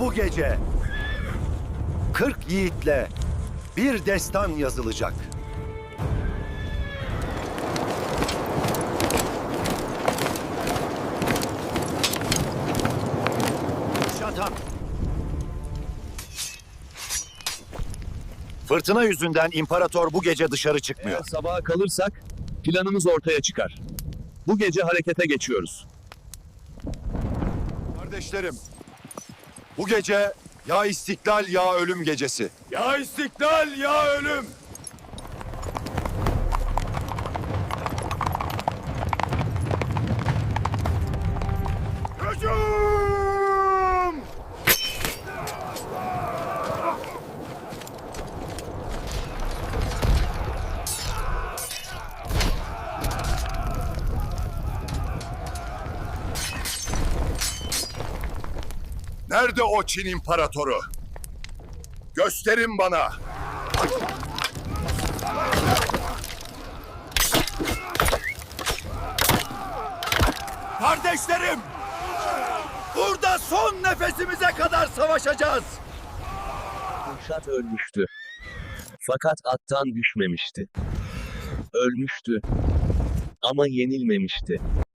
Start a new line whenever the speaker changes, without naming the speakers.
Bu gece 40 yiğitle bir destan yazılacak. Şatan. Fırtına yüzünden imparator bu gece dışarı çıkmıyor.
Eğer sabaha kalırsak planımız ortaya çıkar. Bu gece harekete geçiyoruz.
Kardeşlerim, bu gece ya istiklal ya ölüm gecesi. Ya istiklal ya ölüm. Nerede o Çin imparatoru? Gösterin bana.
Kardeşlerim! Burada son nefesimize kadar savaşacağız.
Kürşat ölmüştü. Fakat attan düşmemişti. Ölmüştü. Ama yenilmemişti.